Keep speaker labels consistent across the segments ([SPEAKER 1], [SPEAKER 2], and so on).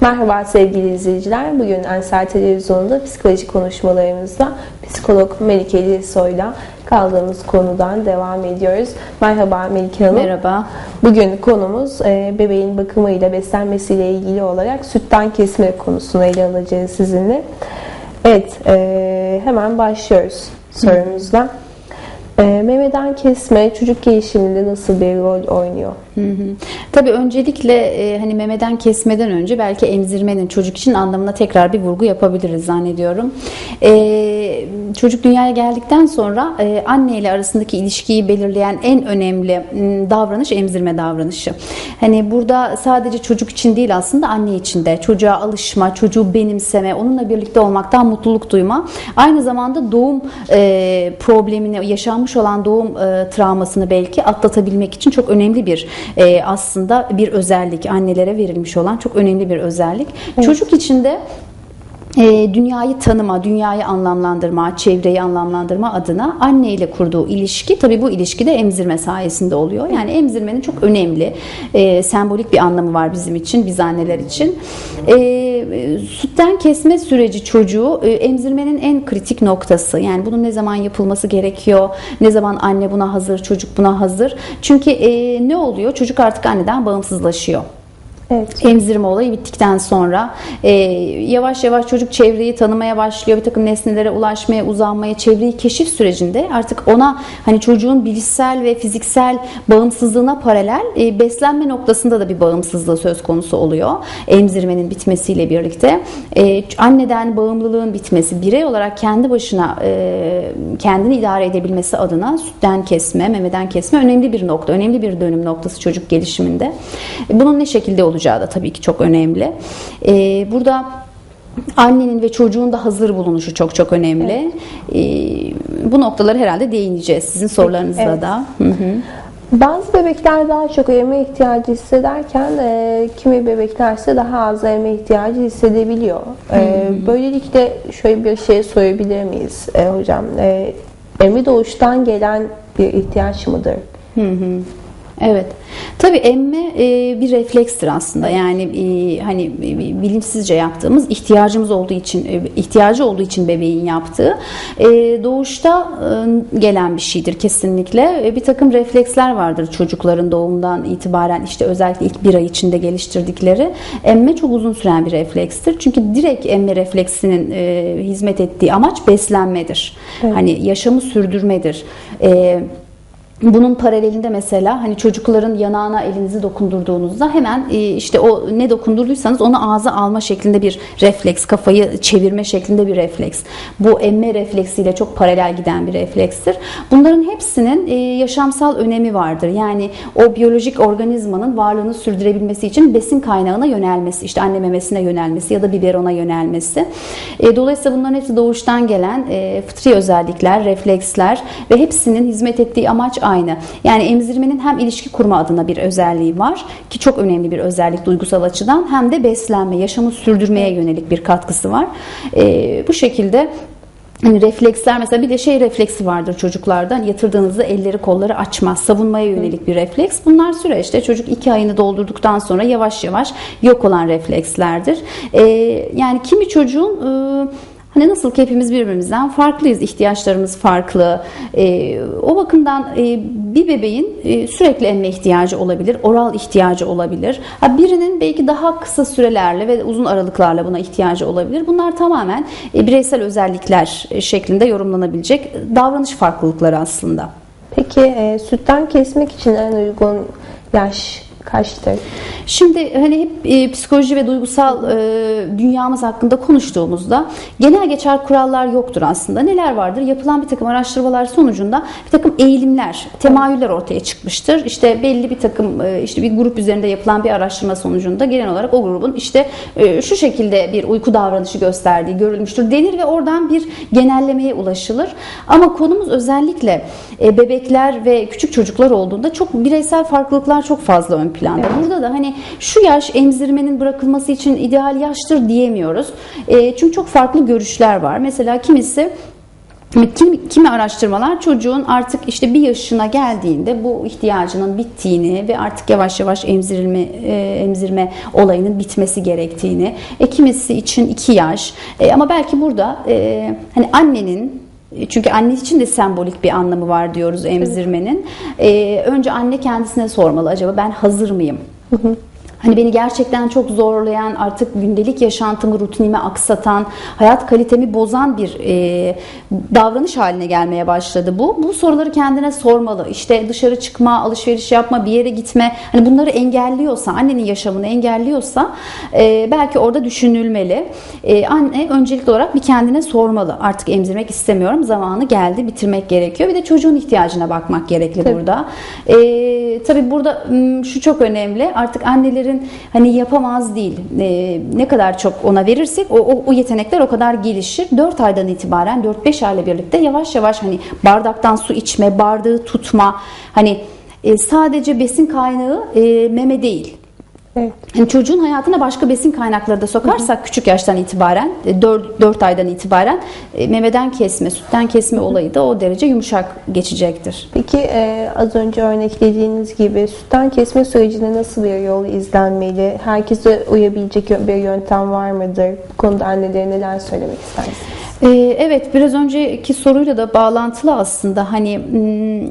[SPEAKER 1] Merhaba sevgili izleyiciler. Bugün Ensar Televizyonu'nda psikoloji konuşmalarımızda psikolog Melike Soy'la kaldığımız konudan devam ediyoruz. Merhaba Melike Hanım.
[SPEAKER 2] Merhaba.
[SPEAKER 1] Bugün konumuz e, bebeğin bakımıyla beslenmesiyle ilgili olarak sütten kesme konusunu ele alacağız sizinle. Evet, e, hemen başlıyoruz sorumuzla. E, memeden kesme çocuk gelişiminde nasıl bir rol oynuyor?
[SPEAKER 2] Hı hı. Tabii öncelikle e, hani memeden kesmeden önce belki emzirmenin çocuk için anlamına tekrar bir vurgu yapabiliriz zannediyorum. E, çocuk dünyaya geldikten sonra e, anne ile arasındaki ilişkiyi belirleyen en önemli davranış emzirme davranışı. Hani burada sadece çocuk için değil aslında anne için de çocuğa alışma, çocuğu benimseme, onunla birlikte olmaktan mutluluk duyma. Aynı zamanda doğum e, problemini yaşanmış olan doğum e, travmasını belki atlatabilmek için çok önemli bir e, aslında bir özellik annelere verilmiş olan çok önemli bir özellik. Evet. Çocuk için de e, dünyayı tanıma, dünyayı anlamlandırma, çevreyi anlamlandırma adına anne ile kurduğu ilişki tabi bu ilişki de emzirme sayesinde oluyor. Yani emzirmenin çok önemli, e, sembolik bir anlamı var bizim için, biz anneler için. E, sütten kesme süreci çocuğu e, emzirmenin en kritik noktası. Yani bunun ne zaman yapılması gerekiyor, ne zaman anne buna hazır, çocuk buna hazır. Çünkü e, ne oluyor? Çocuk artık anneden bağımsızlaşıyor. Evet. Emzirme olayı bittikten sonra e, yavaş yavaş çocuk çevreyi tanımaya başlıyor. Bir takım nesnelere ulaşmaya, uzanmaya, çevreyi keşif sürecinde artık ona hani çocuğun bilişsel ve fiziksel bağımsızlığına paralel e, beslenme noktasında da bir bağımsızlığı söz konusu oluyor. Emzirmenin bitmesiyle birlikte. E, anneden bağımlılığın bitmesi, birey olarak kendi başına e, kendini idare edebilmesi adına sütten kesme, memeden kesme önemli bir nokta, önemli bir dönüm noktası çocuk gelişiminde. Bunun ne şekilde olacak? Olacağı da tabii ki çok önemli. Ee, burada annenin ve çocuğun da hazır bulunuşu çok çok önemli. Evet. Ee, bu noktaları herhalde değineceğiz sizin sorularınızda evet. da. Hı hı.
[SPEAKER 1] Bazı bebekler daha çok eme ihtiyacı hissederken e, kimi bebekler ise daha az eme ihtiyacı hissedebiliyor. E, böylelikle şöyle bir şey sorabilir miyiz e, hocam? E, emi doğuştan gelen bir ihtiyaç mıdır? Hı hı.
[SPEAKER 2] Evet. Tabii emme e, bir reflekstir aslında. Yani e, hani e, bilinçsizce yaptığımız ihtiyacımız olduğu için e, ihtiyacı olduğu için bebeğin yaptığı e, doğuşta e, gelen bir şeydir kesinlikle. E, bir takım refleksler vardır çocukların doğumdan itibaren işte özellikle ilk bir ay içinde geliştirdikleri. Emme çok uzun süren bir reflekstir. Çünkü direkt emme refleksinin e, hizmet ettiği amaç beslenmedir. Evet. Hani yaşamı sürdürmedir. E, bunun paralelinde mesela hani çocukların yanağına elinizi dokundurduğunuzda hemen e, işte o ne dokundurduysanız onu ağza alma şeklinde bir refleks, kafayı çevirme şeklinde bir refleks. Bu emme refleksiyle çok paralel giden bir reflekstir. Bunların hepsinin e, yaşamsal önemi vardır. Yani o biyolojik organizmanın varlığını sürdürebilmesi için besin kaynağına yönelmesi, işte anne memesine yönelmesi ya da biberona yönelmesi. E, dolayısıyla bunların hepsi doğuştan gelen fıtri özellikler, refleksler ve hepsinin hizmet ettiği amaç aynı. Yani emzirmenin hem ilişki kurma adına bir özelliği var ki çok önemli bir özellik duygusal açıdan hem de beslenme, yaşamı sürdürmeye yönelik bir katkısı var. E, bu şekilde Hani refleksler mesela bir de şey refleksi vardır çocuklarda hani yatırdığınızda elleri kolları açmaz savunmaya yönelik bir refleks bunlar süreçte çocuk iki ayını doldurduktan sonra yavaş yavaş yok olan reflekslerdir ee, yani kimi çocuğun e, Hani nasıl ki hepimiz birbirimizden farklıyız, ihtiyaçlarımız farklı. E, o bakımdan e, bir bebeğin e, sürekli emme ihtiyacı olabilir, oral ihtiyacı olabilir. Ha, birinin belki daha kısa sürelerle ve uzun aralıklarla buna ihtiyacı olabilir. Bunlar tamamen e, bireysel özellikler e, şeklinde yorumlanabilecek davranış farklılıkları aslında.
[SPEAKER 1] Peki e, sütten kesmek için en uygun yaş kaçtır?
[SPEAKER 2] Şimdi hani hep e, psikoloji ve duygusal e, dünyamız hakkında konuştuğumuzda genel geçer kurallar yoktur aslında. Neler vardır? Yapılan bir takım araştırmalar sonucunda bir takım eğilimler, temayüller ortaya çıkmıştır. İşte belli bir takım e, işte bir grup üzerinde yapılan bir araştırma sonucunda genel olarak o grubun işte e, şu şekilde bir uyku davranışı gösterdiği görülmüştür denir ve oradan bir genellemeye ulaşılır. Ama konumuz özellikle e, bebekler ve küçük çocuklar olduğunda çok bireysel farklılıklar çok fazla ön planda. Evet. Burada da hani şu yaş emzirmenin bırakılması için ideal yaştır diyemiyoruz. E, çünkü çok farklı görüşler var. Mesela kimisi Kimi, kimi araştırmalar çocuğun artık işte bir yaşına geldiğinde bu ihtiyacının bittiğini ve artık yavaş yavaş emzirilme e, emzirme olayının bitmesi gerektiğini. E, kimisi için iki yaş. E, ama belki burada e, hani annenin çünkü anne için de sembolik bir anlamı var diyoruz emzirmenin. E, önce anne kendisine sormalı acaba ben hazır mıyım? Hı hı. Hani beni gerçekten çok zorlayan, artık gündelik yaşantımı, rutinimi aksatan, hayat kalitemi bozan bir e, davranış haline gelmeye başladı bu. Bu soruları kendine sormalı. İşte dışarı çıkma, alışveriş yapma, bir yere gitme. Hani bunları engelliyorsa, annenin yaşamını engelliyorsa e, belki orada düşünülmeli. E, anne öncelikli olarak bir kendine sormalı. Artık emzirmek istemiyorum, zamanı geldi, bitirmek gerekiyor. Bir de çocuğun ihtiyacına bakmak gerekli tabii. burada. E, tabii burada şu çok önemli. Artık anneleri yeteneklerin hani yapamaz değil. E, ne kadar çok ona verirsek o, o, o yetenekler o kadar gelişir. 4 aydan itibaren 4-5 ayla birlikte yavaş yavaş hani bardaktan su içme, bardağı tutma hani e, sadece besin kaynağı e, meme değil. Evet. Yani çocuğun hayatına başka besin kaynakları da sokarsak hı hı. küçük yaştan itibaren 4, 4 aydan itibaren e, memeden kesme, sütten kesme hı hı. olayı da o derece yumuşak geçecektir.
[SPEAKER 1] Peki e, az önce örneklediğiniz gibi sütten kesme sürecinde nasıl bir yol izlenmeli? Herkese uyabilecek bir yöntem var mıdır? Bu konuda annelere neler söylemek istersiniz?
[SPEAKER 2] Ee, evet biraz önceki soruyla da bağlantılı aslında hani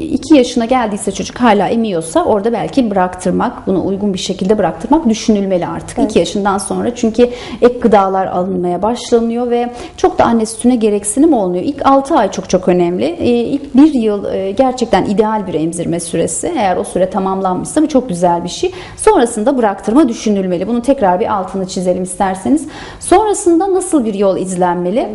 [SPEAKER 2] 2 hmm, yaşına geldiyse çocuk hala emiyorsa orada belki bıraktırmak bunu uygun bir şekilde bıraktırmak düşünülmeli artık 2 evet. yaşından sonra çünkü ek gıdalar alınmaya başlanıyor ve çok da anne sütüne gereksinim olmuyor. İlk 6 ay çok çok önemli. Ee, ilk 1 yıl e, gerçekten ideal bir emzirme süresi. Eğer o süre tamamlanmışsa bu çok güzel bir şey. Sonrasında bıraktırma düşünülmeli. Bunu tekrar bir altını çizelim isterseniz. Sonrasında nasıl bir yol izlenmeli?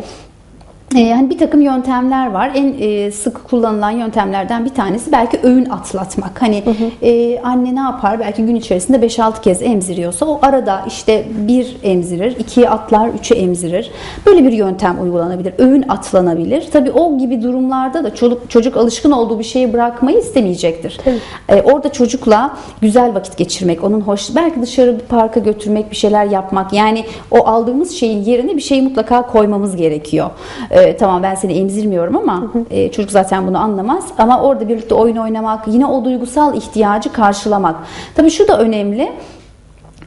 [SPEAKER 2] Evet. E, hani bir takım yöntemler var. En e, sık kullanılan yöntemlerden bir tanesi belki öğün atlatmak. Hani hı hı. E, anne ne yapar? Belki gün içerisinde 5-6 kez emziriyorsa o arada işte bir emzirir, ikiye atlar, üçü emzirir. Böyle bir yöntem uygulanabilir. Öğün atlanabilir. Tabii o gibi durumlarda da çocuk, çocuk alışkın olduğu bir şeyi bırakmayı istemeyecektir. E, orada çocukla güzel vakit geçirmek, onun hoş, belki dışarı bir parka götürmek, bir şeyler yapmak. Yani o aldığımız şeyin yerine bir şeyi mutlaka koymamız gerekiyor. E, e, tamam ben seni emzirmiyorum ama E, çocuk zaten bunu anlamaz. Ama orada birlikte oyun oynamak, yine o duygusal ihtiyacı karşılamak. Tabii şu da önemli.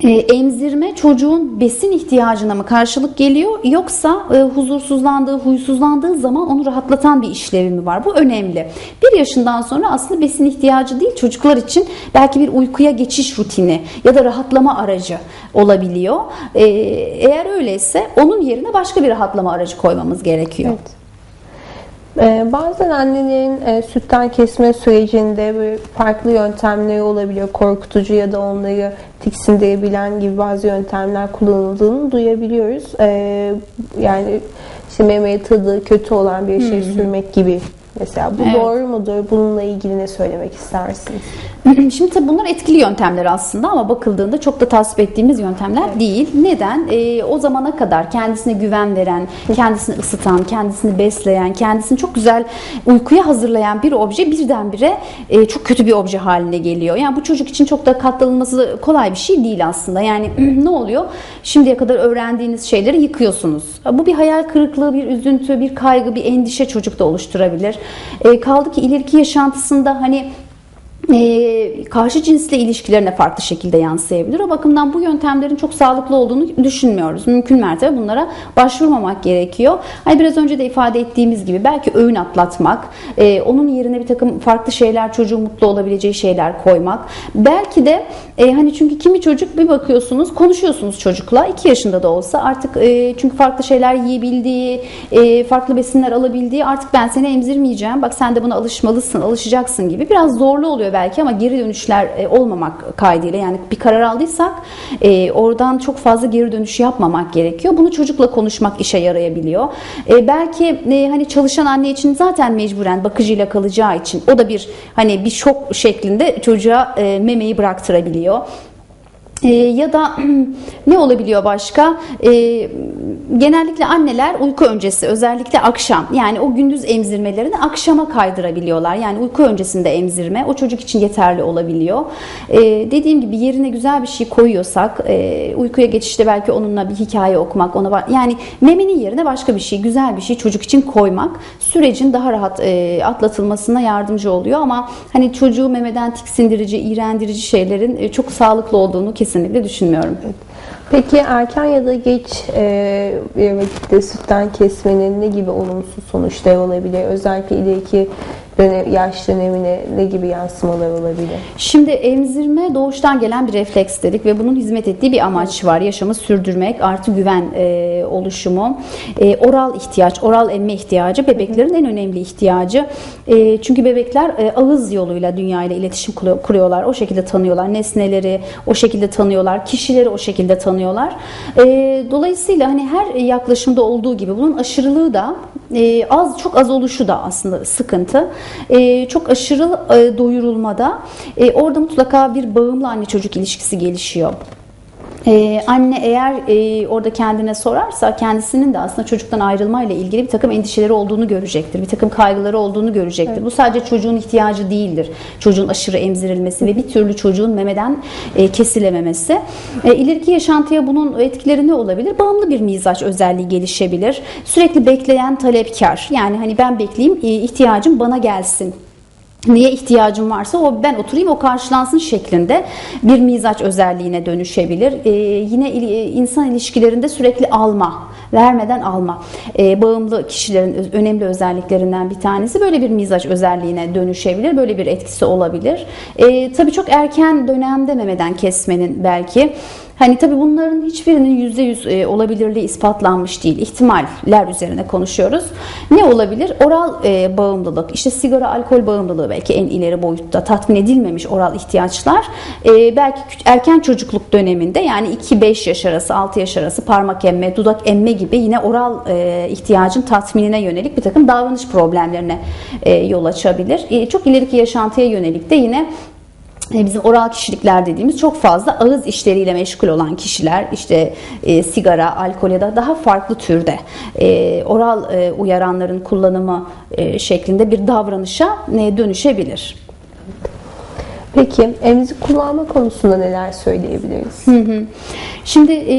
[SPEAKER 2] E, emzirme çocuğun besin ihtiyacına mı karşılık geliyor yoksa e, huzursuzlandığı, huysuzlandığı zaman onu rahatlatan bir işlevi mi var? Bu önemli. Bir yaşından sonra aslında besin ihtiyacı değil çocuklar için belki bir uykuya geçiş rutini ya da rahatlama aracı olabiliyor. E, eğer öyleyse onun yerine başka bir rahatlama aracı koymamız gerekiyor. Evet.
[SPEAKER 1] Ee, bazen annelerin e, sütten kesme sürecinde farklı yöntemleri olabiliyor. Korkutucu ya da onları tiksindirebilen gibi bazı yöntemler kullanıldığını duyabiliyoruz. Ee, yani işte memeye tadı kötü olan bir şey sürmek gibi Mesela bu evet. doğru mudur? Bununla ilgili ne söylemek istersiniz?
[SPEAKER 2] Şimdi tabii bunlar etkili yöntemler aslında ama bakıldığında çok da tasvip ettiğimiz yöntemler evet. değil. Neden? Ee, o zamana kadar kendisine güven veren, kendisini ısıtan, kendisini besleyen, kendisini çok güzel uykuya hazırlayan bir obje birdenbire e, çok kötü bir obje haline geliyor. Yani bu çocuk için çok da katlanılması kolay bir şey değil aslında. Yani ne oluyor? Şimdiye kadar öğrendiğiniz şeyleri yıkıyorsunuz. Bu bir hayal kırıklığı, bir üzüntü, bir kaygı, bir endişe çocukta oluşturabilir. E, kaldı ki ileriki yaşantısında hani e, karşı cinsle ilişkilerine farklı şekilde yansıyabilir. O bakımdan bu yöntemlerin çok sağlıklı olduğunu düşünmüyoruz. Mümkün mertebe bunlara başvurmamak gerekiyor. Hani biraz önce de ifade ettiğimiz gibi belki öğün atlatmak, e, onun yerine bir takım farklı şeyler, çocuğun mutlu olabileceği şeyler koymak. Belki de e, hani çünkü kimi çocuk bir bakıyorsunuz, konuşuyorsunuz çocukla 2 yaşında da olsa artık e, çünkü farklı şeyler yiyebildiği, e, farklı besinler alabildiği artık ben seni emzirmeyeceğim. Bak sen de buna alışmalısın, alışacaksın gibi biraz zorlu oluyor belki ama geri dönüşler e, olmamak kaydıyla yani bir karar aldıysak e, oradan çok fazla geri dönüş yapmamak gerekiyor. Bunu çocukla konuşmak işe yarayabiliyor. E, belki hani çalışan anne için zaten mecburen bakıcıyla kalacağı için o da bir hani bir şok şeklinde çocuğa memeyi bıraktırabiliyor. E, ya da ne olabiliyor başka? E, genellikle anneler uyku öncesi özellikle akşam yani o gündüz emzirmelerini akşama kaydırabiliyorlar. Yani uyku öncesinde emzirme o çocuk için yeterli olabiliyor. E, dediğim gibi yerine güzel bir şey koyuyorsak e, uykuya geçişte belki onunla bir hikaye okumak ona yani memenin yerine başka bir şey güzel bir şey çocuk için koymak sürecin daha rahat e, atlatılmasına yardımcı oluyor ama hani çocuğu memeden tiksindirici, iğrendirici şeylerin e, çok sağlıklı olduğunu kesinlikle düşünmüyorum. Evet.
[SPEAKER 1] Peki erken ya da geç e, bir vakitte sütten kesmenin ne gibi olumsuz sonuçları olabilir? Özellikle ileriki dönem, yaş dönemine ne gibi yansımalar olabilir?
[SPEAKER 2] Şimdi emzirme doğuştan gelen bir refleks dedik ve bunun hizmet ettiği bir amaç var. Yaşamı sürdürmek, artı güven e, oluşumu, e, oral ihtiyaç, oral emme ihtiyacı bebeklerin en önemli ihtiyacı. E, çünkü bebekler e, ağız yoluyla dünyayla iletişim kuruyorlar. O şekilde tanıyorlar. Nesneleri o şekilde tanıyorlar. Kişileri o şekilde tanıyorlar. E, dolayısıyla hani her yaklaşımda olduğu gibi bunun aşırılığı da e, az çok az oluşu da aslında sıkıntı. E, çok aşırı e, doyurulmada e, orada mutlaka bir bağımlı anne çocuk ilişkisi gelişiyor. Ee, anne eğer e, orada kendine sorarsa kendisinin de aslında çocuktan ayrılmayla ilgili bir takım endişeleri olduğunu görecektir. Bir takım kaygıları olduğunu görecektir. Evet. Bu sadece çocuğun ihtiyacı değildir. Çocuğun aşırı emzirilmesi ve bir türlü çocuğun memeden e, kesilememesi. E, ileriki yaşantıya bunun etkileri ne olabilir? Bağımlı bir mizaç özelliği gelişebilir. Sürekli bekleyen talepkar. Yani hani ben bekleyeyim e, ihtiyacım bana gelsin neye ihtiyacım varsa o ben oturayım o karşılansın şeklinde bir mizaç özelliğine dönüşebilir. Ee, yine insan ilişkilerinde sürekli alma, vermeden alma. Ee, bağımlı kişilerin önemli özelliklerinden bir tanesi böyle bir mizaç özelliğine dönüşebilir. Böyle bir etkisi olabilir. Ee, tabii çok erken dönemde memeden kesmenin belki Hani tabii bunların hiçbirinin yüzde yüz e, olabilirliği ispatlanmış değil. İhtimaller üzerine konuşuyoruz. Ne olabilir? Oral e, bağımlılık, işte sigara, alkol bağımlılığı belki en ileri boyutta tatmin edilmemiş oral ihtiyaçlar. E, belki erken çocukluk döneminde yani 2-5 yaş arası, 6 yaş arası parmak emme, dudak emme gibi yine oral ihtiyacın tatminine yönelik bir takım davranış problemlerine yol açabilir. Çok ileriki yaşantıya yönelik de yine bizim oral kişilikler dediğimiz çok fazla ağız işleriyle meşgul olan kişiler işte e, sigara, alkol ya da daha farklı türde e, oral e, uyaranların kullanımı e, şeklinde bir davranışa e, dönüşebilir.
[SPEAKER 1] Peki emzik kullanma konusunda neler söyleyebiliriz?
[SPEAKER 2] Hı hı. Şimdi e,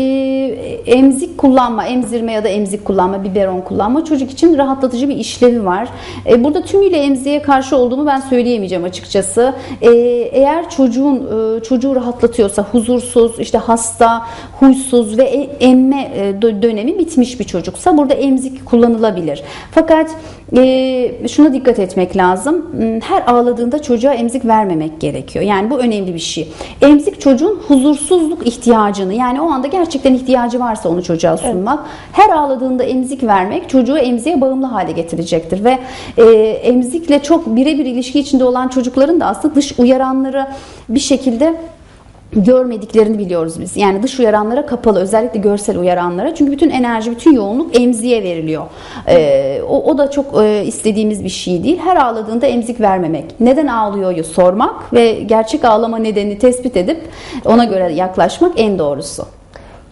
[SPEAKER 2] emzik kullanma, emzirme ya da emzik kullanma, biberon kullanma çocuk için rahatlatıcı bir işlevi var. E, burada tümüyle emziğe karşı olduğumu ben söyleyemeyeceğim açıkçası. E, eğer çocuğun e, çocuğu rahatlatıyorsa, huzursuz, işte hasta, huysuz ve e, emme e, dönemi bitmiş bir çocuksa burada emzik kullanılabilir. Fakat e, şuna dikkat etmek lazım. Hmm, her ağladığında çocuğa emzik vermemek gerekiyor. Yani bu önemli bir şey. Emzik çocuğun huzursuzluk ihtiyacını yani o anda gerçekten ihtiyacı varsa onu çocuğa sunmak. Evet. Her ağladığında emzik vermek çocuğu emziğe bağımlı hale getirecektir ve e, emzikle çok birebir ilişki içinde olan çocukların da aslında dış uyaranları bir şekilde görmediklerini biliyoruz biz. Yani dış uyaranlara kapalı özellikle görsel uyaranlara. Çünkü bütün enerji, bütün yoğunluk emziğe veriliyor. Ee, o, o da çok e, istediğimiz bir şey değil. Her ağladığında emzik vermemek. Neden ağlıyoryu sormak ve gerçek ağlama nedenini tespit edip ona göre yaklaşmak en doğrusu.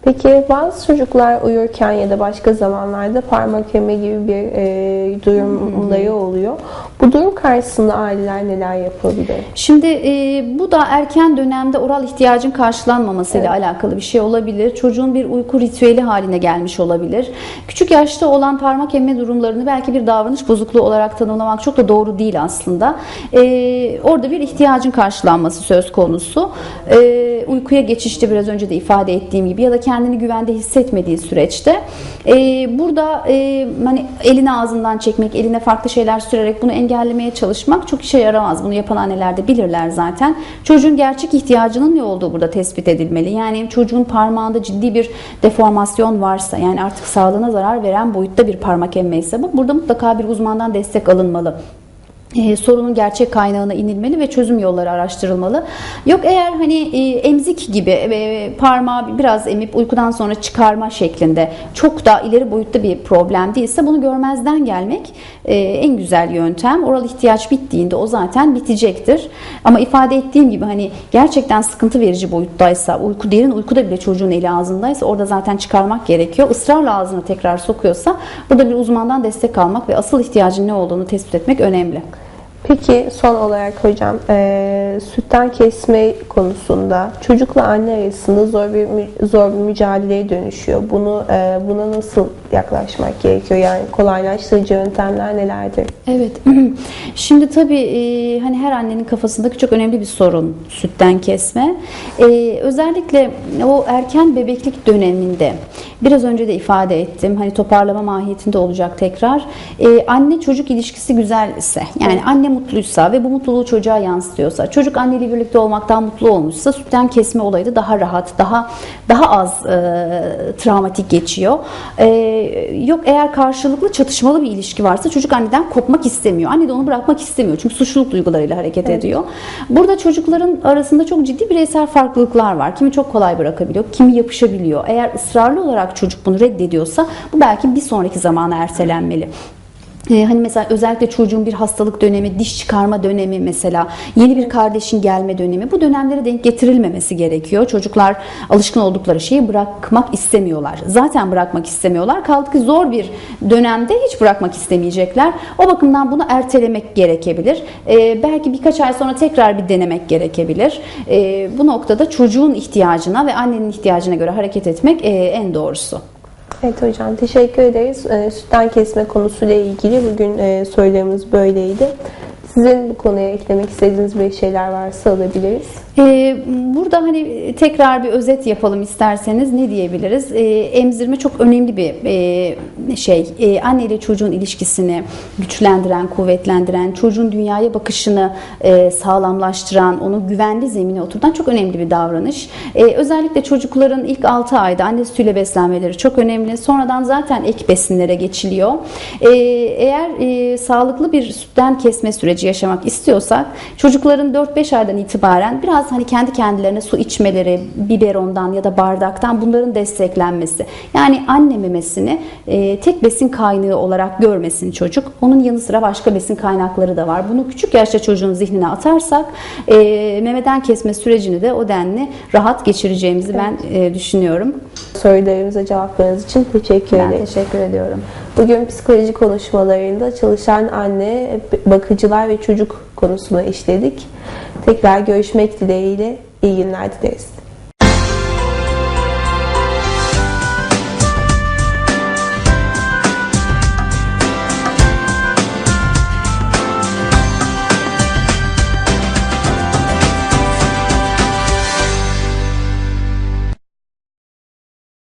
[SPEAKER 1] Peki bazı çocuklar uyurken ya da başka zamanlarda parmak yeme gibi bir e, durumları oluyor. Bu durum karşısında aileler neler yapabilir?
[SPEAKER 2] Şimdi e, bu da erken dönemde oral ihtiyacın karşılanmamasıyla evet. alakalı bir şey olabilir. Çocuğun bir uyku ritüeli haline gelmiş olabilir. Küçük yaşta olan parmak emme durumlarını belki bir davranış bozukluğu olarak tanımlamak çok da doğru değil aslında. E, orada bir ihtiyacın karşılanması söz konusu. E, uykuya geçişte biraz önce de ifade ettiğim gibi ya da kendini güvende hissetmediği süreçte e, burada e, hani elini ağzından çekmek, eline farklı şeyler sürerek bunu engellemeye çalışmak çok işe yaramaz. Bunu yapan anneler de bilirler zaten. Çocuğun gerçek ihtiyacının ne olduğu burada tespit edilmeli. Yani çocuğun parmağında ciddi bir deformasyon varsa yani artık sağlığına zarar veren boyutta bir parmak emme ise bu burada mutlaka bir uzmandan destek alınmalı. E, sorunun gerçek kaynağına inilmeli ve çözüm yolları araştırılmalı. Yok eğer hani e, emzik gibi e, parmağı biraz emip uykudan sonra çıkarma şeklinde çok da ileri boyutta bir problem değilse bunu görmezden gelmek e, en güzel yöntem. Oral ihtiyaç bittiğinde o zaten bitecektir. Ama ifade ettiğim gibi hani gerçekten sıkıntı verici boyuttaysa, uyku derin uykuda bile çocuğun eli ağzındaysa orada zaten çıkarmak gerekiyor. Israrla ağzına tekrar sokuyorsa burada bir uzmandan destek almak ve asıl ihtiyacın ne olduğunu tespit etmek önemli.
[SPEAKER 1] Peki son olarak hocam e, sütten kesme konusunda çocukla anne arasında zor bir zor bir mücadeleye dönüşüyor. Bunu e, buna nasıl yaklaşmak gerekiyor? Yani kolaylaştırıcı yöntemler nelerdir?
[SPEAKER 2] Evet. Şimdi tabii e, hani her annenin kafasındaki çok önemli bir sorun sütten kesme. E, özellikle o erken bebeklik döneminde biraz önce de ifade ettim. Hani toparlama mahiyetinde olacak tekrar. E, anne çocuk ilişkisi güzel ise yani anne mutluysa ve bu mutluluğu çocuğa yansıtıyorsa, çocuk anneyle birlikte olmaktan mutlu olmuşsa sütten kesme olayı da daha rahat, daha daha az e, travmatik geçiyor. E, yok eğer karşılıklı çatışmalı bir ilişki varsa çocuk anneden kopmak istemiyor. Anne de onu bırakmak istemiyor. Çünkü suçluluk duygularıyla hareket ediyor. Burada çocukların arasında çok ciddi bireysel farklılıklar var. Kimi çok kolay bırakabiliyor, kimi yapışabiliyor. Eğer ısrarlı olarak çocuk bunu reddediyorsa bu belki bir sonraki zamana ertelenmeli. Ee, hani mesela özellikle çocuğun bir hastalık dönemi, diş çıkarma dönemi mesela, yeni bir kardeşin gelme dönemi bu dönemlere denk getirilmemesi gerekiyor. Çocuklar alışkın oldukları şeyi bırakmak istemiyorlar. Zaten bırakmak istemiyorlar. Kaldı ki zor bir dönemde hiç bırakmak istemeyecekler. O bakımdan bunu ertelemek gerekebilir. Ee, belki birkaç ay sonra tekrar bir denemek gerekebilir. Ee, bu noktada çocuğun ihtiyacına ve annenin ihtiyacına göre hareket etmek e, en doğrusu.
[SPEAKER 1] Evet hocam teşekkür ederiz. E, sütten kesme konusuyla ilgili bugün e, sorularımız böyleydi. Sizin bu konuya eklemek istediğiniz bir şeyler varsa alabiliriz.
[SPEAKER 2] Ee, burada hani tekrar bir özet yapalım isterseniz ne diyebiliriz? Ee, emzirme çok önemli bir e, şey. Ee, anne ile çocuğun ilişkisini güçlendiren, kuvvetlendiren, çocuğun dünyaya bakışını e, sağlamlaştıran, onu güvenli zemine oturtan çok önemli bir davranış. Ee, özellikle çocukların ilk 6 ayda anne sütüyle beslenmeleri çok önemli. Sonradan zaten ek besinlere geçiliyor. Ee, eğer e, sağlıklı bir sütten kesme süreci yaşamak istiyorsak çocukların 4-5 aydan itibaren biraz hani kendi kendilerine su içmeleri, biberondan ya da bardaktan bunların desteklenmesi. Yani anne memesini e, tek besin kaynağı olarak görmesin çocuk. Onun yanı sıra başka besin kaynakları da var. Bunu küçük yaşta çocuğun zihnine atarsak e, memeden kesme sürecini de o denli rahat geçireceğimizi ben e, düşünüyorum.
[SPEAKER 1] Sorularımıza cevaplarınız için teşekkür
[SPEAKER 2] Ben
[SPEAKER 1] ederim.
[SPEAKER 2] teşekkür ediyorum.
[SPEAKER 1] Bugün psikoloji konuşmalarında çalışan anne, bakıcılar ve çocuk konusunu işledik. Tekrar görüşmek dileğiyle iyi günler dileriz.